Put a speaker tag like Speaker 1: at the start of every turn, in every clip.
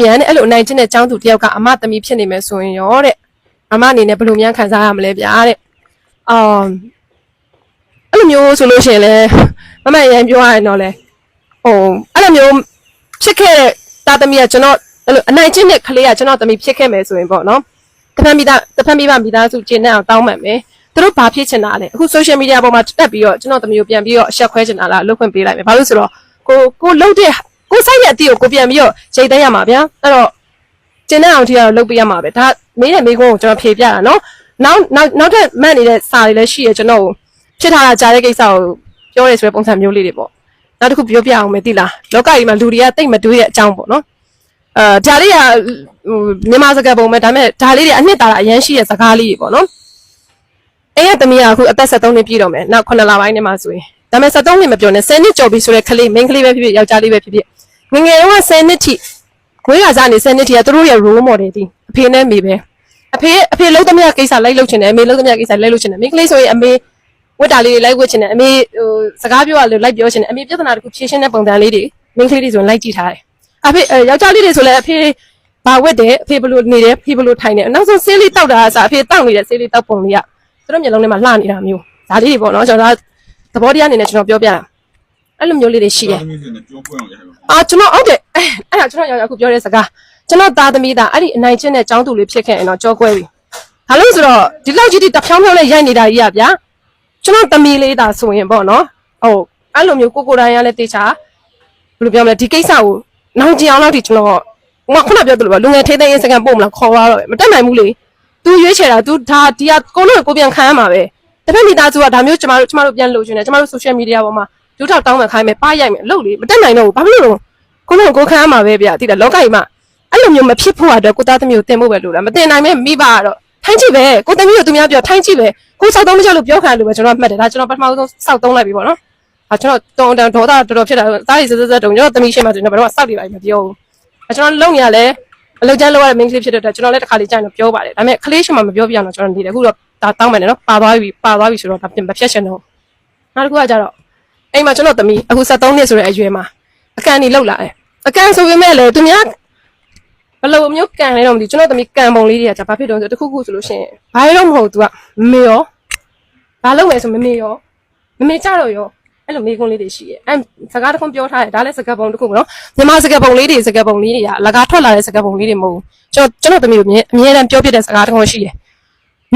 Speaker 1: မြန်နဲ့အဲ့လိုအနိုင်ကျင့်တဲ့ចောင်းသူတယောက်ကအမသမီးဖြစ်နေမယ်ဆိုရင်ရောတဲ့အမအနေနဲ့ဘယ်လိုများခံစားရမလဲဗျာတဲ့အော်အဲ့လိုမျိုးဆိုလို့ရှိရင်လဲမမရန်ပြောရရင်တော့လဲဟိုအဲ့လိုမျိုးဖြစ်ခဲ့တဲ့တာသမီးကကျွန်တော်အဲ့လိုအနိုင်ကျင့်တဲ့ကလေးကကျွန်တော်သမီးဖြစ်ခဲ့မယ်ဆိုရင်ပေါ့နော်တဖန်မိသားတဖန်မိဘမိသားစုကျင့်တဲ့အောင်တောင်းမှန်မယ်သူတို့ဘာဖြစ်ချင်တာလဲအခု social media ပေါ်မှာတက်ပြီးတော့ကျွန်တော်သမီးကိုပြန်ပြီးတော့အဆက်ခွဲချင်တာလားလုပ်ခွင့်ပေးလိုက်မယ်ဘာလို့ဆိုတော့ကိုကိုလှုပ်တဲ့ ကိုစိုက်တဲ့အတီးကိုကိုပြန်ပြီးတော့ချိန်သိမ်းရမှာဗျာအဲ့တော့ကျင်းတဲ့အောင်ထိကတော့လုပ်ပေးရမှာပဲဒါမေးတဲ့မေးခွန်းကိုကျွန်တော်ဖြေပြတာနော်နောက်နောက်နောက်ထပ်မှတ်နေတဲ့စာတွေလည်းရှိရကျွန်တော်ဖြစ်ထားတာကြားတဲ့ကိစ္စကိုပြောရဲဆိုတဲ့ပုံစံမျိုးလေးတွေပေါ့နောက်တစ်ခုပြောပြအောင်မယ်တိလားလောကကြီးမှာလူတွေကတိတ်မတွေးတဲ့အကြောင်းပေါ့နော်အဲဒါလေးကဟိုမြန်မာစကားပုံပဲဒါပေမဲ့ဒါလေးတွေအနှစ်သာရအရန်ရှိတဲ့စကားလေးတွေပေါ့နော်အဲ့ရသမီးကအခုအသက်73နှစ်ပြည့်တော့မယ်နောက်9လပိုင်းနဲ့မှဆိုရင်ဒါပေမဲ့73နှစ်မပြောနဲ့10နှစ်ကျော်ပြီဆိုတဲ့ကလေး main ကလေးပဲဖြစ်ဖြစ်ယောက်ျားလေးပဲဖြစ်ဖြစ် ငယ်ငယ်တုန်းက10နှစ်ထိခွေးကစားနေစနစ်တည်းကသူတို့ရဲ့ role model တီအဖေနဲ့မေပဲအဖေအဖေလုံးသမျှကိစ္စလိုက်လုပ်ချင်တယ်အမေလုံးသမျှကိစ္စလိုက်လုပ်ချင်တယ်မိန်းကလေးဆိုရင်အမေဝတ်တာလေးတွေလိုက်ဝတ်ချင်တယ်အမေဟိုစကားပြောရလို့လိုက်ပြောချင်တယ်အမေပြဿနာတစ်ခုဖြေရှင်းတဲ့ပုံစံလေးတွေမိန်းကလေးတွေဆိုရင်လိုက်ကြည့်ထားတယ်အဖေအဲယောက်ျားလေးတွေဆိုလည်းအဖေဘာဝတ်တယ်အဖေဘယ်လိုနေတယ်အဖေဘယ်လိုထိုင်တယ်နောက်ဆုံးဆေးလေးတောက်တာကစားအဖေတောက်နေတဲ့ဆေးလေးတောက်ပုံလေးကသူတို့မျက်လုံးထဲမှာလှနေတာမျိုးဒါလေးတွေပေါ့နော်ကျွန်တော်သဘောတရားအနေနဲ့ကျွန်တော်ပြောပြတာ အဲ့လိုမျိုးလေးတွေရှိတယ်
Speaker 2: သမီးစနေပြောပွင့်အောင်ရပါ
Speaker 1: အာကျွန်တော်ဟုတ်တယ်အဲ့အဲ့ဒါကျွန်တော်ရောက်ရောက်ခုပြောတဲ့စကားကျွန်တော်သားသမီးသားအဲ့ဒီအနိုင်ကျင့်တဲ့ចောင်းသူလေးဖြစ်ခဲ့ရင်တော့ကြောကွဲပြီဘာလို့ဆိုတော့ဒီလောက်ကြီးဒီတဖြောင်းဖြောင်းလေးရိုက်နေတာကြီးอ่ะဗျာကျွန်တော်သမီးလေးသားဆိုရင်ပေါ့နော်ဟုတ်အဲ့လိုမျိုးကိုကိုတိုင်းရလဲတေချာဘယ်လိုပြောမလဲဒီကိစ္စကိုနောက်ကျင်အောင်လောက်ဒီကျွန်တော်ငါခုနပြောသလိုပဲလူငယ်ထိသိမ်းရေးစကန်ပို့မလားခေါ်ရတော့ပဲမတက်နိုင်ဘူးလေ तू ရွေးချယ်တာ तू ဒါဒီကကိုလို့ကိုပြန်ခံရမှာပဲတစ်ဖက်မိသားစုကဒါမျိုးကျမတို့ကျမတို့ပြန်လို့ရှင်တယ်ကျမတို့ social media ပေါ်မှာ ဒုထောက်တောင်းမှခိုင်းမယ်ပါရိုက်မယ်အလုပ်လေမတက်နိုင်တော့ဘူးဘာဖြစ်လို့လဲကိုလုံးကိုခံရမှာပဲဗျာတိတယ်လောကကြီးမှာအဲ့လိုမျိုးမဖြစ်ဖို့အတွက်ကိုသားသမီးကိုတင်ဖို့ပဲလို့လားမတင်နိုင်မဲ့မိဘကတော့ထိုင်းကြည့်ပဲကိုသမီးကိုသူများပြောထိုင်းကြည့်ပဲကိုစောက်သုံးမချလို့ပြောခံလို့ပဲကျွန်တော်မှတ်တယ်ဒါကျွန်တော်ပထမဆုံးစောက်သုံးလိုက်ပြီပေါ့နော်ဟာကျွန်တော်တောင်းတန်ဒေါသတော်တော်ဖြစ်တာသားရီစစစတုံကျွန်တော်သမီးရှင်းမှကျွန်တော်ဘယ်တော့စောက်နေပါမပြောဘူးအဲကျွန်တော်လုံနေရလဲအလုပ်ကျန်းလုပ်ရတဲ့ main clip ဖြစ်တဲ့အတွက်ကျွန်တော်လည်းတစ်ခါလေးကြာရင်တော့ပြောပါတယ်ဒါပေမဲ့ကလေးရှင်းမှမပြောပြအောင်တော့ကျွန်တော်နေတယ်အခုတော့ဒါတောင်းမယ်နော်ပါသွားပြီပါသွားပြီဆိုတော့ဒါပြင်မဖြတ်ချင်တော့နောက်တစ်ခုကကြတော့ အိမ်မှာကျွန်တော်သမီးအခု73နှစ်ဆိုတဲ့အရွယ်မှာအကန်နေလောက်လာတယ် အကန်ဆိုပေမဲ့လည်းသူများဘယ်လိုမျိုးကန်လဲတော့မသိဘူးကျွန်တော်သမီးကန်ပုံလေးတွေကじゃဘာဖြစ်တော့ဆိုတခုခုဆိုလို့ရှိရင်ဘာလို့မဟုတ် तू ကမမေရောဘာလုပ်မယ်ဆိုမမေရောမမေကြတော့ရောအဲ့လိုမေကွန်းလေးတွေရှိရဲ့အဲစကားတစ်ခုပြောထားတယ်ဒါလည်းစကားပုံတစ်ခုပေါ့နော်မြန်မာစကားပုံလေးတွေစကားပုံလေးတွေကအလကားထွက်လာတဲ့စကားပုံလေးတွေမဟုတ်ဘူးကျွန်တော်ကျွန်တော်သမီးကိုအမြဲအမြဲတမ်းပြောပြတဲ့စကားတစ်ခုရှိတယ်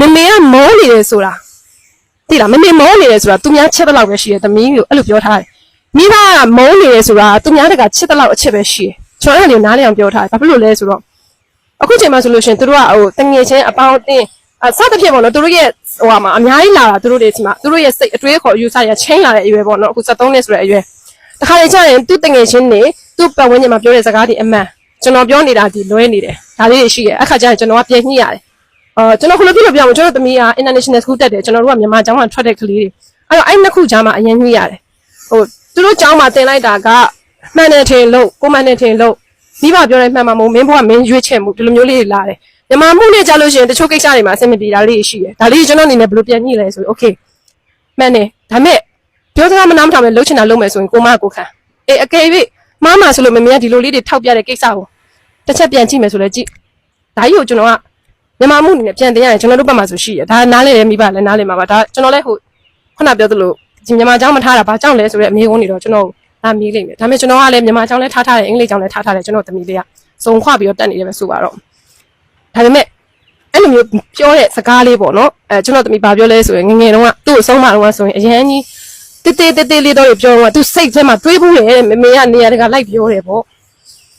Speaker 1: မမေကမောနေတယ်ဆိုတာ သိလားမမေမောနေတယ်ဆိုတာသူများချက်တဲ့လောက်ပဲရှိတယ်သမီးကိုအဲ့လိုပြောထားတယ်မိဘကမုန်းနေရဆိုတာသူများတကချစ်တဲ့လောက်အချစ်ပဲရှိတယ်ကျွန်တော်အဲ့ဒါလေးနားလည်အောင်ပြောထားတယ်ဘာဖြစ်လို့လဲဆိုတော့အခုချိန်မှာဆိုလို့ရှိရင်သူတို့ကဟိုတငယ်ချင်းအပေါင်းအသင်းအစသဖြင့်ပေါ့နော်သူတို့ရဲ့ဟိုဟာမှာအများကြီးလာတာသူတို့တွေဒီမှာသူတို့ရဲ့စိတ်အတွေးခေါ်ယူဆရချင်းလာတဲ့အရွယ်ပေါ့နော်အခု73နှစ်ဆိုတဲ့အရွယ်တခါလေကျရင်သူတငယ်ချင်းနေသူ့ပတ်ဝန်းကျင်မှာပြောတဲ့စကားတွေအမှန်ကျွန်တော်ပြောနေတာဒီလွဲနေတယ်ဒါလေးတွေရှိတယ်အခါကျရင်ကျွန်တော်ကပြန်ညှိရတယ် အော်ကျွန်တော်ခုလိုပြလို့ပြောအောင်ကျွန်တော်သမီးက international school တက်တယ်ကျွန်တော်တို့ကမြန်မာကျောင်းမှာထွက်တဲ့ကလေးတွေအဲ့တော့အဲ့နှစ်ခုကြားမှာအရင်ညှိရတယ်ဟိုသူတို့ကြောင်းမှာတင်လိုက်တာကမှန်တယ်ထင်လို့ကိုမှန်တယ်ထင်လို့မိဘပြောတိုင်းမှန်မှာမဟုတ်မင်းဘုကမင်းရွေးချယ်မှုဒီလိုမျိုးလေးတွေလာတယ်မြန်မာမှုနဲ့ကြာလို့ရှိရင်တချို့ကိစ္စတွေမှာအဆင်မပြေတာလေးတွေရှိတယ်ဒါလေးကျွန်တော်အနေနဲ့ဘယ်လိုပြန်ညှိလဲဆိုရင် okay မှန်တယ်ဒါမဲ့ပြောစကားမနာမထောင်နဲ့လှုပ်ချင်တာလုပ်မယ်ဆိုရင်ကိုမကကိုခံအေးအကယ်၍မမဆိုလို့မမေကဒီလိုလေးတွေထောက်ပြတဲ့ကိစ္စကိုတစ်ချက်ပြန်ကြည့်မယ်ဆိုလဲကြည့်ဒါကြီးကိုကျွန်တော်က မြန်မာမှုအနေနဲ့ပြန်တင်ရတယ်ကျွန်တော်တို့ဘက်မှာဆိုရှိရဒါနားလေတယ်မိဘလည်းနားလေမှာပါဒါကျွန်တော်လည်းဟိုခုနပြောသလိုဒီမြန်မာကျောင်းမထားတာဘာကြောင့်လဲဆိုတော့အမေကုန်းနေတော့ကျွန်တော်ဒါမီးလိမ့်မယ်ဒါပေမဲ့ကျွန်တော်ကလည်းမြန်မာကျောင်းလည်းထားထားတယ်အင်္ဂလိပ်ကျောင်းလည်းထားထားတယ်ကျွန်တော်တမီးလေးကစုံခွပြီးတော့တက်နေတယ်ပဲဆိုပါတော့ဒါပေမဲ့အဲ့လိုမျိုးပြောတဲ့စကားလေးပေါ့နော်အဲကျွန်တော်တမီးဘာပြောလဲဆိုရင်ငငယ်တုန်းကသူ့အဆုံးမတုန်းကဆိုရင်အရန်ကြီးတေးတေးတေးတေးလေးတော့ပြောတော့သူစိတ်ထဲမှာတွေးဘူးလေမမေကနေရာတကလိုက်ပြောတယ်ပေါ့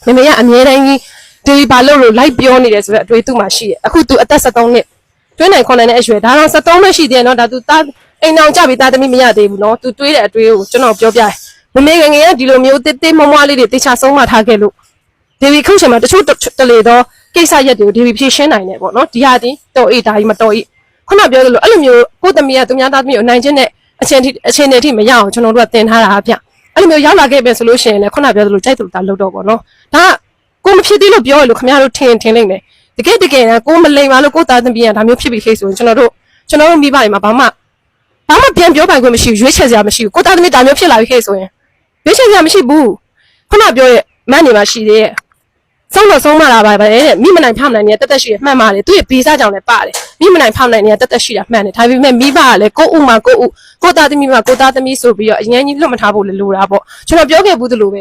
Speaker 1: မမေကအမြဲတမ်းကြီး ဒီဘာလို့လို့လိုက်ပြောနေတယ်ဆိုတော့အတွေးသူ့မှာရှိတယ်အခုသူအသက်73နှစ်တွင်းနိုင်ခွန်နိုင်တဲ့အရွယ်ဒါတော့73နှစ်ရှိသေးတယ်နော်ဒါသူသားအိမ်အောင်ကြပြီသားသမီးမရသေးဘူးနော်သူတွေးတဲ့အတွေးကိုကျွန်တော်ပြောပြတယ်မမေငယ်ငယ်ကဒီလိုမျိုးတေးသေးမွားမွားလေးတွေတေချာဆုံးမထားခဲ့လို့ဒေဝီခုတ်ရှင်မှာတချို့တလေတော့ကိစ္စရက်တွေကိုဒေဝီဖြည့်ရှင်းနိုင်တယ်ပေါ့နော်ဒီဟာဒီတော်အေးဒါကြီးမတော်အေးခုနပြောသလိုအဲ့လိုမျိုးကိုသမီးကသူများသားသမီးကိုနိုင်ချင်းတဲ့အချင်းထိအချင်းတွေထိမရအောင်ကျွန်တော်တို့ကတင်ထားတာအပြအဲ့လိုမျိုးရောက်လာခဲ့ပဲဆိုလို့ရှိရင်လည်းခုနပြောသလိုကြိုက်တယ်လို့ဒါလုပ်တော့ပေါ့နော်ဒါကို မဖြစ်သေးလို့ပြောရလို့ခင်ဗျားတို့ထင်ထင်လိမ့်မယ်တကယ်တကယ်ကိုမလိမ်ပါလို့ကိုသားသမီးကဒါမျိုးဖြစ်ပြီးခေဆိုရင်ကျွန်တော်တို့ကျွန်တော်တို့မိဘတွေမှာဘာမှဘာမှပြန်ပြောပိုင်ခွင့်မရှိဘူးရွေးချယ်စရာမရှိဘူးကိုသားသမီးဒါမျိုးဖြစ်လာပြီးခေဆိုရင်ရွေးချယ်စရာမရှိဘူးခုနပြောရဲ့မန်းနေမှာရှိသေးရဲ့ဆုံးတော့ဆုံးမလာပါပဲတဲ့မိမနိုင်ဖောက်နိုင်နေတက်တက်ရှိရမှန်ပါတယ်သူရဲ့ဘေးစားကြောင့်လည်းပါတယ်မိမနိုင်ဖောက်နိုင်နေတက်တက်ရှိတာမှန်တယ်ဒါပေမဲ့မိဘကလည်းကိုယ့်ဥမှာကိုယ့်ဥကိုယ့်သားသမီးမှာကိုယ့်သားသမီးဆိုပြီးတော့အရင်ကြီးလွတ်မထားဖို့လည်းလိုတာပေါ့ကျွန်တော်ပြောခဲ့ဘူးသလိုပဲ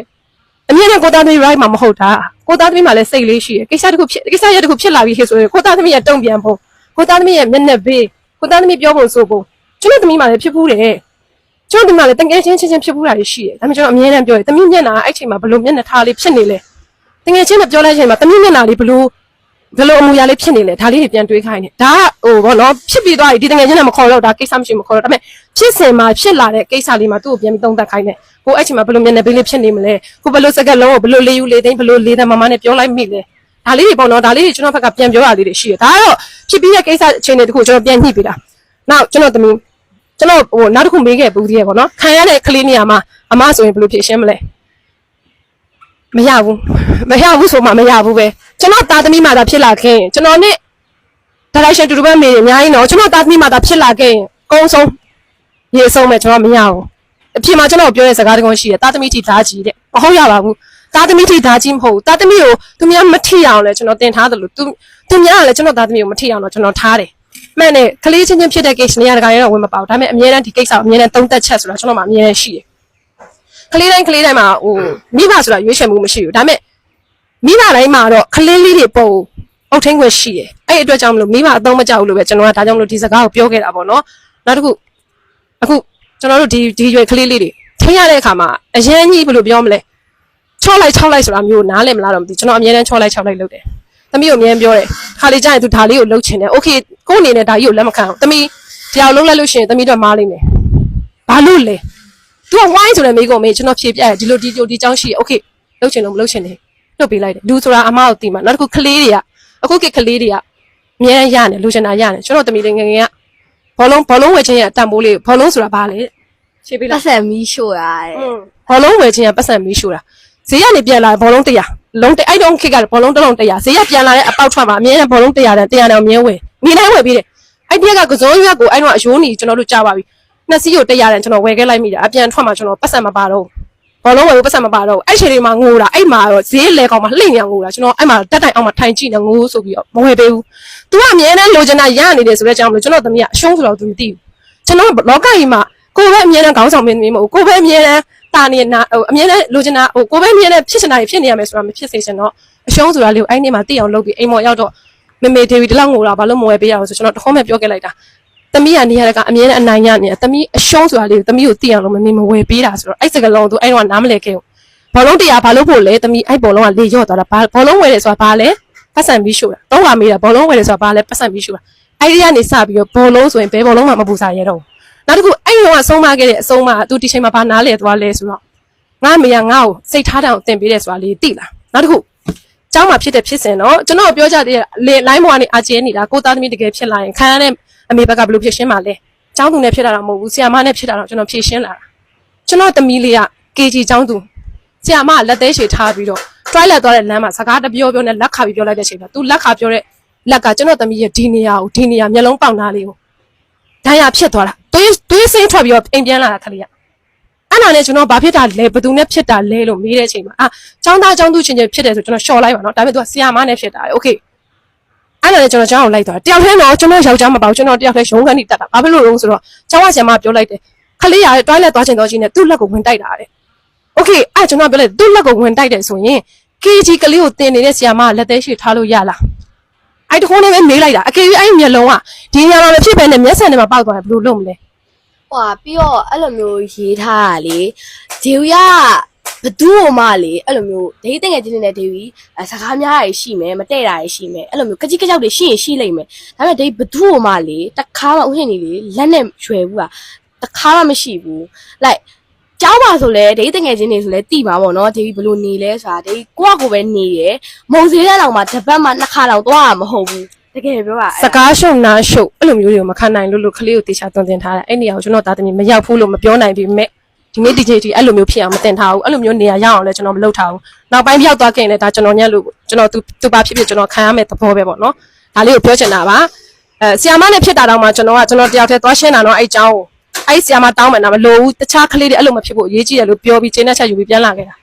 Speaker 1: အမြဲတမ်းကိုယ့်သားသမီး right မှာမဟုတ်တာကိုယ့်သားသမီးမှာလည်းစိတ်လေးရှိရယ်ကိစ္စတစ်ခုဖြစ်ကိစ္စရက်တစ်ခုဖြစ်လာပြီခေဆိုရင်ကိုယ့်သားသမီးရဲ့တုံ့ပြန်ဖို့ကိုယ့်သားသမီးရဲ့မျက်နှာဘေးကိုယ့်သားသမီးပြောဖို့ဆိုဖို့ကျွန်တော်သမီးမှာလည်းဖြစ်ဘူးတယ်ကျွန်တော်သမီးမှာလည်းတကယ်ချင်းချင်းချင်းဖြစ်ဘူးတာရှိတယ်ဒါပေမဲ့ကျွန်တော်အမြဲတမ်းပြောတယ်သမီးမျက်နှာအဲ့ချိန်မှာဘလို့မျက်နှာထားလေးဖြစ်နေလဲတကယ်ချင်းမပြောလိုက်ချိန်မှာတမီးမျက်နှာလေးဘလို့ ဘလို့အမူအရာလေးဖြစ်နေလဲဒါလေးတွေပြန်တွေးခိုင်းတယ်ဒါကဟိုဘောနော်ဖြစ်ပြီးသွားပြီဒီတကယ်ချင်းနဲ့မခေါ်တော့ဒါကိစ္စမရှိမခေါ်တော့ဒါပေမဲ့ဖြစ်စင်မှာဖြစ်လာတဲ့ကိစ္စလေးမှာသူ့ကိုပြန်ပြီးသုံးသပ်ခိုင်းတယ်ကိုအဲ့ချိန်မှာဘလို့မျက်နှာပေးလေးဖြစ်နေမလဲကိုဘလို့စကက်လုံးကိုဘလို့လေးယူလေးသိန်းဘလို့လေးတန်းမမနဲ့ပြောလိုက်မိလဲဒါလေးတွေပေါ့နော်ဒါလေးတွေကျွန်တော်ဘက်ကပြန်ပြောရလေးတွေရှိတယ်ဒါကတော့ဖြစ်ပြီးတဲ့ကိစ္စအခြေအနေတခုကျွန်တော်ပြန်ညှိပေးတာနောက်ကျွန်တော်သမီးကျွန်တော်ဟိုနောက်တစ်ခုမေးခဲ့ဘူးသေးရပေါ့နော်ခံရတဲ့ကလေးနေရာမှာအမဆိုရင်ဘယ်လိုဖြေရှင်းမလဲမရဘူးမရဘူးဆိုမှမရဘူးပဲ ကျွန်တော်သားသမီးမှသာဖြစ်လာခဲ့ရင်ကျွန်တော်နဲ့ direction တူတူပဲမေးရင်အများကြီးတော့ကျွန်တော်သားသမီးမှသာဖြစ်လာခဲ့ရင်အကုန်ဆုံးရေဆုံးမဲ့ကျွန်တော်မရဘူးအပြင်မှာကျွန်တော်ပြောတဲ့စကားတကုန်းရှိတယ်သားသမီးထိသားကြီးတဲ့မဟုတ်ရပါဘူးသားသမီးထိသားကြီးမဟုတ်ဘူးသားသမီးကိုသူများမထိအောင်လဲကျွန်တော်တင်ထားတယ်လို့သူသူများကလည်းကျွန်တော်သားသမီးကိုမထိအောင်တော့ကျွန်တော်ထားတယ်မှန်တယ်ကလေးချင်းချင်းဖြစ်တဲ့ case နေရာတကာရတော့ဝင်မပေါဒါပေမဲ့အများတန်းဒီ case ကိုအများတန်းသုံးသက်ချက်ဆိုတာကျွန်တော်မှအများတန်းရှိတယ်ကလေးတိုင်းကလေးတိုင်းမှာဟိုမိဘဆိုတာရွေးချယ်မှုမရှိဘူးဒါပေမဲ့ မိဘတိုင်းမှာတော့ကလေးလေးတွေပုံအုတ်ထင်းခွင့်ရှိတယ်အဲ့ဒီအတွက်ကြောင့်မလို့မိဘအသုံးမကျဘူးလို့ပဲကျွန်တော်ကဒါကြောင့်မလို့ဒီစကားကိုပြောခဲ့တာပေါ့နော်နောက်တစ်ခုအခုကျွန်တော်တို့ဒီဒီရွယ်ကလေးလေးတွေထိရတဲ့အခါမှာအရင်ကြီးဘယ်လိုပြောမလဲချော့လိုက်ချောက်လိုက်ဆိုတာမျိုးနားလည်မလားတော့မသိကျွန်တော်အများတန်းချော့လိုက်ချောက်လိုက်လုပ်တယ်သမီးကိုအများပြောတယ်ခါလေးကျရင်သူဒါလေးကိုလှုပ်ချင်တယ်โอเคကိုယ့်အနေနဲ့ဒါကြီးကိုလက်မခံဘူးသမီးတရားကိုလှုပ်လိုက်လို့ရှိရင်သမီးတော့မားလိမ့်မယ်ဘာလို့လဲ तू ကဝိုင်းဆိုတဲ့မိကုံမေးကျွန်တော်ဖြေပြတယ်ဒီလိုဒီလိုဒီကြောင်းရှိရโอเคလှုပ်ချင်လို့မလှုပ်ချင်နေ လှုပ်ပေးလိုက်တယ်လူဆိုတာအမကိုတီးမှာနောက်တစ်ခုကလေးတွေကအခုကကလေးတွေကအမြဲရနေလူချင်တာရနေကျွန်တော်တမီလေးငယ်ငယ်ကဘောလုံးဘောလုံးဝယ်ခြင်းရဲ့အတန်ဖိုးလေးဘောလုံးဆိုတာဘာလဲဖြေပေး
Speaker 2: ပ
Speaker 1: လိုက်
Speaker 2: က်ဆက်မီးရှို့ရတဲ့
Speaker 1: ဘောလုံးဝယ်ခြင်းကပတ်စံမီးရှို့တာဈေးကနေပြန်လာဘောလုံး100လုံးတအဲ့တုန်းခေတ်ကဘောလုံးတစ်လုံး100ဈေးကပြန်လာတဲ့အပေါက်ထွက်မှာအမြဲတမ်းဘောလုံး100တန်100တန်အမြဲဝယ်နေတိုင်းဝယ်ပြီးတယ်အဲ့ဒီကကစုံရွက်ကိုအဲ့တော့အယိုးနီကျွန်တော်တို့ကြားပါပြီနှစ်စီးကို100တန်ကျွန်တော်ဝယ်ခဲ့လိုက်မိတာအပြန်ထွက်မှာကျွန်တော်ပတ်စံမပါတော့ ဘောလုံးဝယ်ဖို့ပတ်စံမပါတော့အဲ့ချိန်လေးမှာငိုတာအဲ့မှာတော့ဈေးလေကောင်မှာလှိမ့်နေငိုတာကျွန်တော်အဲ့မှာတက်တိုင်အောင်မှာထိုင်ကြည့်နေငိုဆိုပြီးတော့မဝယ်ပေးဘူး तू ကအမြဲတမ်းလိုချင်တာရနေတယ်ဆိုတော့ကြောင့်မလို့ကျွန်တော်သမီးကအရှုံးဆိုတော့ तू မသိဘူးကျွန်တော်လောကကြီးမှာကိုယ်ပဲအမြဲတမ်းခေါင်းဆောင်မင်းသမီးမဟုတ်ဘူးကိုယ်ပဲအမြဲတမ်းတာနေနာဟိုအမြဲတမ်းလိုချင်တာဟိုကိုယ်ပဲအမြဲတမ်းဖြစ်ချင်တာဖြစ်နေရမယ်ဆိုတာမဖြစ်စေချင်တော့အရှုံးဆိုတာလေးကိုအဲ့ဒီမှာသိအောင်လုပ်ပြီးအိမ်မော်ရောက်တော့မေမေဒေဝီတလောက်ငိုတာဘာလို့မဝယ်ပေးရအောင်ဆိုကျွန်တော်တခေါက်မဲ့ပြောခဲ့လိုက်တာ သမီးကနေရတဲ့ကအမြဲတမ်းအနိုင်ရနေတယ်သမီးအရှုံးဆိုတာလေးကိုသမီးကိုသိအောင်လို့မမေမဝယ်ပေးတာဆိုတော့အဲ့စကလုံးသူအဲ့တော့နားမလဲခဲ့ဘူးဘောလုံးတရားဘာလို့ဖို့လဲသမီးအဲ့ဘောလုံးကလေရော့သွားတာဘာဘောလုံးဝယ်တယ်ဆိုတာဘာလဲပတ်စံပြီးရှို့တာတော့ကမေးတာဘောလုံးဝယ်တယ်ဆိုတာဘာလဲပတ်စံပြီးရှို့တာအဲ့ဒီကနေစပြီးတော့ဘောလုံးဆိုရင်ဘယ်ဘောလုံးမှမပူစားရတော့ဘူးနောက်တစ်ခုအဲ့ဒီတော့အဆုံးမခဲ့တဲ့အဆုံးမကသူဒီချိန်မှာဘာနားလဲသွားလဲဆိုတော့ငါမေကငါ့ကိုစိတ်ထားတောင်တင်ပေးတယ်ဆိုတာလေးသိလားနောက်တစ်ခု ကျောင်းမှာဖြစ်တဲ့ဖြစ်စဉ်တော့ကျွန်တော်ပြောကြတဲ့လေလိုင်းပေါ်ကနေအာကျဲနေတာကိုသားသမီးတကယ်ဖြစ်လာရင်ခံရတဲ့အမေဘက်ကဘယ်လိုဖြစ်ရှင်းပါလဲကျောင်းသူနဲ့ဖြစ်တာတော့မဟုတ်ဘူးဆီယာမနဲ့ဖြစ်တာတော့ကျွန်တော်ဖြေရှင်းလာတာကျွန်တော်သမီးလေးက KG ကျောင်းသူဆီယာမကလက်သေးရှည်ထားပြီးတော့ toilet သွားတဲ့လမ်းမှာစကားတပြောပြောနဲ့လက်ခါပြီးပြောလိုက်တဲ့အချိန်မှာ तू လက်ခါပြောတဲ့လက်ကကျွန်တော်သမီးရဲ့ဒီနေရာကိုဒီနေရာမျက်လုံးပေါက်သားလေးကိုဒဏ်ရာဖြစ်သွားတာတွေးတွေးစိမ့်ထွက်ပြီးတော့အိမ်ပြန်လာတာခလေးက အဲ့ဒါနဲ့ကျွန်တော်ဘာဖြစ်တာလဲဘသူနဲ့ဖြစ်တာလဲလို့မေးတဲ့အချိန်မှာအာចောင်းသားចောင်းသူချင်းချင်းဖြစ်တယ်ဆိုကျွန်တော်ရှော့လိုက်ပါနော်ဒါပေမဲ့ तू ကဆီယာမနဲ့ဖြစ်တာလေโอเคအဲ့ဒါနဲ့ကျွန်တော်ကျောင်းအောင်လိုက်သွားတယောက်တည်းတော့ကျွန်တော်ယောက်ျားမပေါ့ကျွန်တော်တယောက်တည်းရုံးခန်းနေတက်တာဘာဖြစ်လို့လဲဆိုတော့ကျောင်းဝဆရာမပြောလိုက်တယ်ခလေးရတဲ့တွိုင်းလက်သွားချင်တော့ချင်းနဲ့သူ့လက်ကိုဝင်တိုက်တာတဲ့โอเคအဲ့ကျွန်တော်ပြောလိုက်သူ့လက်ကိုဝင်တိုက်တယ်ဆိုရင် KG ကလေးကိုတင်နေတဲ့ဆီယာမလက်သေးရှိထားလို့ရလားအဲ့တခုနဲ့ပဲမေးလိုက်တာအကယ်၍အဲ့မျက်လုံးကဒီညာလာမဖြစ်ဘဲနဲ့မျက်စံထဲမှာပေါက်သွားတယ်ဘယ်လိုလုပ်မလဲ
Speaker 2: ဟွာပြီးတော့အဲ့လိုမျိုးရေးထားတာလေဒေဝီကဘသူ့ဟိုမှလေအဲ့လိုမျိုးဒိတ်တငယ်ချင်းနေတဲ့ဒေဝီအဲစကားများရရှိမယ်မတဲ့တာရရှိမယ်အဲ့လိုမျိုးကကြီးကကြောက်တွေရှိရင်ရှိလိမ့်မယ်ဒါပေမဲ့ဒိတ်ဘသူ့ဟိုမှလေတခါမှဥရှင်နေလေလက်နဲ့ရွယ်ဘူးကတခါမှမရှိဘူးလိုက်ကျောင်းပါဆိုလဲဒိတ်တငယ်ချင်းတွေဆိုလဲတိပါပေါ့နော်ဒေဝီဘယ်လိုနေလဲဆိုတာဒိတ်ကိုကကိုပဲနေရယ်မုံစည်းတဲ့လောက်မှာတစ်ပတ်မှနှစ်ခါလောက်သွားတာမဟုတ်ဘူး တကယ်ပြောတာ
Speaker 1: စကားရှုံနာရှုပ်အဲ့လိုမျိုးတွေကိုမခံနိုင်လို့လို့ကလေးကိုတေချာသွန်သင်ထားတာအဲ့နေရာကိုကျွန်တော်သားသမီးမရောက်ဘူးလို့မပြောနိုင်ပြီမဲ့ဒီနေ့ဒီချိန်ဒီအဲ့လိုမျိုးဖြစ်အောင်မတင်ထားဘူးအဲ့လိုမျိုးနေရာရောက်အောင်လည်းကျွန်တော်မလုပ်ထားဘူးနောက်ပိုင်းပြောက်သွားခင်လည်းဒါကျွန်တော်ညက်လို့ကျွန်တော်သူသူပါဖြစ်ဖြစ်ကျွန်တော်ခံရမယ့်သဘောပဲပေါ့နော်ဒါလေးကိုပြောချင်တာပါအဲဆီယာမနဲ့ဖြစ်တာတော့မှကျွန်တော်ကကျွန်တော်တယောက်တည်းသွားရှင်းတာတော့အဲ့အကြောင်းကိုအဲ့ဆီယာမတောင်းမယ်နော်မလို့ဘူးတခြားကလေးတွေအဲ့လိုမဖြစ်ဖို့အရေးကြီးတယ်လို့ပြောပြီးချိန်နဲ့ချက်ယူပြီးပြန်လာခဲ့တာ